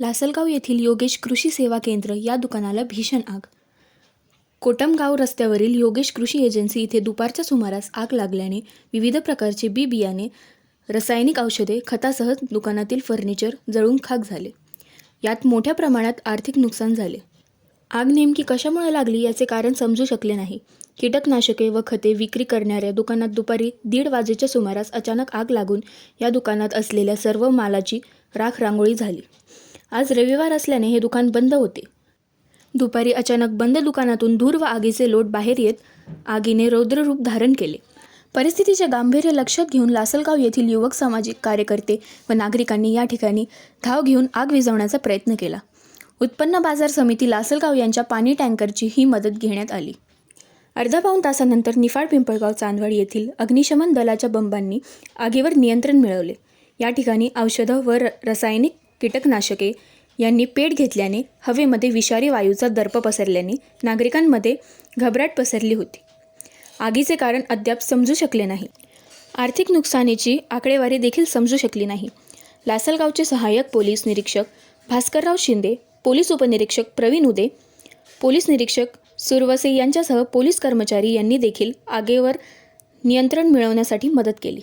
लासलगाव येथील योगेश कृषी सेवा केंद्र या दुकानाला भीषण आग. कोटमगाव रस्त्यावरील योगेश कृषी एजन्सी इथे दुपारच्या सुमारास आग लागल्याने विविध प्रकारचे बी बियाणे रासायनिक औषधे खतासह दुकानातील फर्निचर जळून खाक झाले. यात मोठ्या प्रमाणात आर्थिक नुकसान झाले. आग नेमकी कशामुळे लागली याचे कारण समजू शकले नाही. कीटकनाशके व खते विक्री करणाऱ्या दुकानात दुपारी दीड वाजेच्या सुमारास अचानक आग लागून या दुकानात असलेल्या सर्व मालाची राख रांगोळी झाली. आज रविवार असल्याने हे दुकान बंद होते. दुपारी अचानक बंद दुकानातून धूर व आगीचे लोट बाहेर येत आगीने रौद्ररूप धारण केले. परिस्थितीचे गांभीर्य लक्षात घेऊन लासलगाव येथील युवक सामाजिक कार्यकर्ते व नागरिकांनी या ठिकाणी धाव घेऊन आग विझवण्याचा प्रयत्न केला. उत्पन्न बाजार समिती लासलगाव यांच्या पाणी टँकरची ही मदत घेण्यात आली. अर्धा पाऊण तासानंतर निफाड पिंपळगाव चांदवड येथील अग्निशमन दलाच्या बंबांनी आगीवर नियंत्रण मिळवले. या ठिकाणी औषधं व र रासायनिक कीटकनाशके यांनी पेट घेतल्याने हवेमध्ये विषारी वायूचा दर्प पसरल्याने नागरिकांमध्ये घबराट पसरली होती. आगीचे कारण अद्याप समजू शकले नाही. आर्थिक नुकसानीची आकडेवारी देखील समजू शकली नाही. लासलगावचे सहाय्यक पोलीस निरीक्षक भास्करराव शिंदे पोलीस उपनिरीक्षक प्रवीण उदे पोलीस निरीक्षक सुरवसे यांच्यासह पोलीस कर्मचारी यांनी देखील आगेवर नियंत्रण मिळवण्यासाठी मदत केली.